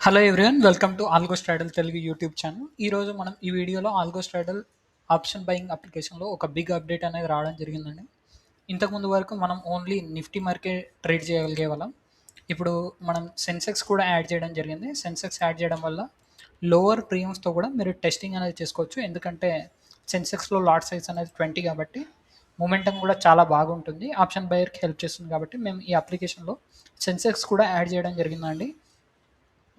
Hello everyone welcome to Algo Straddle Telugu YouTube channel ఈరోజు మనం ఈ వీడియోలో ఆల్గో స్ట్రాడల్ ఆప్షన్ బయింగ్ అప్లికేషన్లో ఒక బిగ్ అప్డేట్ అనేది రావడం జరిగిందండి. ఇంతకుముందు వరకు మనం ఓన్లీ నిఫ్టీ మార్కెట్ ట్రేడ్ చేయగలిగే వాళ్ళం. ఇప్పుడు మనం సెన్సెక్స్ కూడా యాడ్ చేయడం జరిగింది. సెన్సెక్స్ యాడ్ చేయడం వల్ల లోవర్ ప్రీమియమ్స్తో కూడా మీరు టెస్టింగ్ అనేది చేసుకోవచ్చు. ఎందుకంటే సెన్సెక్స్లో లాట్ సైజ్ అనేది ట్వంటీ కాబట్టి మూమెంటం కూడా చాలా బాగుంటుంది. ఆప్షన్ బయర్కి హెల్ప్ చేస్తుంది కాబట్టి మేము ఈ అప్లికేషన్లో సెన్సెక్స్ కూడా యాడ్ చేయడం జరిగిందండి.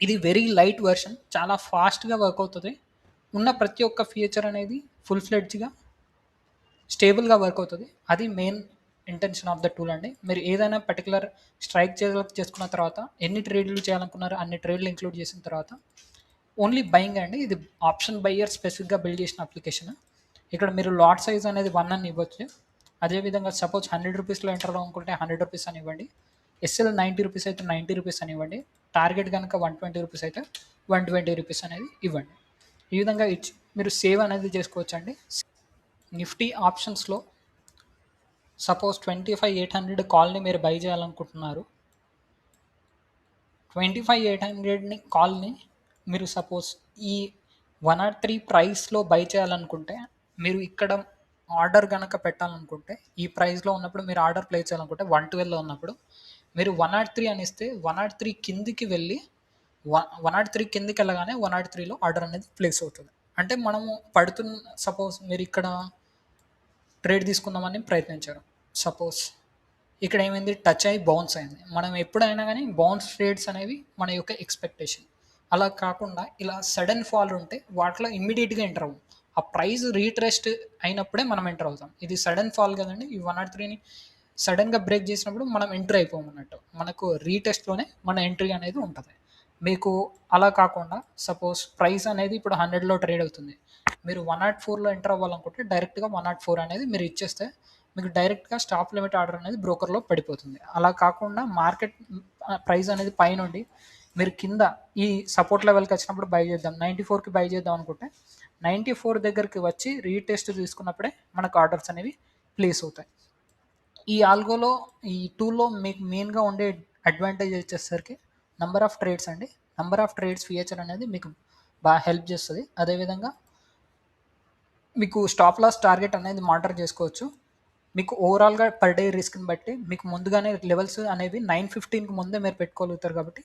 ఇది వెరీ లైట్ వెర్షన్ చాలా ఫాస్ట్గా వర్క్ అవుతుంది. ఉన్న ప్రతి ఒక్క ఫీచర్ అనేది ఫుల్ ఫ్లెడ్జ్గా స్టేబుల్గా వర్క్ అవుతుంది. అది main intention of the tool అండి. మీరు ఏదైనా పర్టికులర్ స్ట్రైక్ చేసుకున్న తర్వాత ఎన్ని ట్రేడ్లు చేయాలనుకున్నారో అన్ని ట్రేడ్లు ఇంక్లూడ్ చేసిన తర్వాత ఓన్లీ బయింగ్ అండి. ఇది ఆప్షన్ బయ్యర్ స్పెసిఫిక్గా బిల్డ్ చేసిన అప్లికేషన్ ఇక్కడ మీరు లాట్ సైజ్ అనేది వన్ అని ఇవ్వచ్చు. అదేవిధంగా సపోజ్ హండ్రెడ్ రూపీస్లో ఎంటర్ అనుకుంటే హండ్రెడ్ రూపీస్ అని ఇవ్వండి. ఎస్ఎల్ నైంటీ రూపీస్ అయితే నైంటీ రూపీస్ అని ఇవ్వండి. టార్గెట్ కనుక వన్ ట్వంటీ రూపీస్ అయితే వన్ ట్వంటీ రూపీస్ అనేది ఇవ్వండి. ఈ విధంగా ఇచ్చి మీరు సేవ్ అనేది చేసుకోవచ్చు అండి నిఫ్టీ ఆప్షన్స్లో suppose twenty five eight hundred కాల్ని మీరు బై చేయాలనుకుంటున్నారు. ట్వంటీ ఫైవ్ ఎయిట్ హండ్రెడ్ని కాల్ని మీరు సపోజ్ ఈ వన్ ఆర్ త్రీ ప్రైస్లో బై చేయాలనుకుంటే మీరు ఇక్కడ ఆర్డర్ కనుక పెట్టాలనుకుంటే ఈ ప్రైస్లో ఉన్నప్పుడు మీరు ఆర్డర్ ప్లేస్ చేయాలనుకుంటే వన్ ట్వెల్వ్లో ఉన్నప్పుడు మీరు వన్ నాట్ త్రీ అని ఇస్తే వన్ నాట్ త్రీ కిందికి వెళ్ళి వన్ వన్ నాట్ త్రీ కిందికి వెళ్ళగానే వన్ నాట్ త్రీలో ఆర్డర్ అనేది ప్లేస్ అవుతుంది. అంటే మనము పడుతున్న సపోజ్ మీరు ఇక్కడ ట్రేడ్ తీసుకుందామని ప్రయత్నించారు. సపోజ్ ఇక్కడ ఏమైంది? టచ్ అయ్యి బౌన్స్ అయింది. మనం ఎప్పుడైనా కానీ బౌన్స్ ట్రేడ్స్ అనేవి మన యొక్క ఎక్స్పెక్టేషన్ అలా కాకుండా ఇలా సడన్ ఫాల్ ఉంటే వాటిలో ఇమ్మీడియట్గా ఎంటర్ అవ్వం. ఆ ప్రైస్ రీట్రెస్ట్ అయినప్పుడే మనం ఎంటర్ అవుతాం. ఇది సడన్ ఫాల్ కదండి. ఈ వన్ నాట్ త్రీని సడన్గా బ్రేక్ చేసినప్పుడు మనం ఎంటర్ అయిపోం అన్నట్టు. మనకు రీటెస్ట్లోనే మన ఎంట్రీ అనేది ఉంటుంది. మీకు అలా కాకుండా సపోజ్ ప్రైస్ అనేది ఇప్పుడు హండ్రెడ్లో ట్రేడ్ అవుతుంది. మీరు వన్ నాట్ ఫోర్లో ఎంటర్ అవ్వాలనుకుంటే డైరెక్ట్గా వన్ నాట్ ఫోర్ అనేది మీరు ఇచ్చేస్తే మీకు డైరెక్ట్గా స్టాప్ లిమిట్ ఆర్డర్ అనేది బ్రోకర్లో పడిపోతుంది. అలా కాకుండా మార్కెట్ ప్రైస్ అనేది పైనుండి మీరు కింద ఈ సపోర్ట్ లెవెల్కి వచ్చినప్పుడు బై చేద్దాం. నైంటీ ఫోర్కి బై చేద్దాం అనుకుంటే నైంటీ ఫోర్ దగ్గరికి వచ్చి రీటెస్ట్ తీసుకున్నప్పుడే మనకు ఆర్డర్స్ అనేవి ప్లేస్ అవుతాయి. ఈ ఆల్గోలో ఈ టూల్లో మీకు మెయిన్గా ఉండే అడ్వాంటేజ్ వచ్చేసరికి నంబర్ ఆఫ్ ట్రేడ్స్ అండి. నంబర్ ఆఫ్ ట్రేడ్స్ ఫీచర్ అనేది మీకు బాగా హెల్ప్ చేస్తుంది. అదేవిధంగా మీకు స్టాప్ లాస్ టార్గెట్ అనేది మానిటర్ చేసుకోవచ్చు. మీకు ఓవరాల్గా పర్ డే రిస్క్ని బట్టి మీకు ముందుగానే లెవెల్స్ అనేవి నైన్ ఫిఫ్టీన్కి ముందే మీరు పెట్టుకోగలుగుతారు కాబట్టి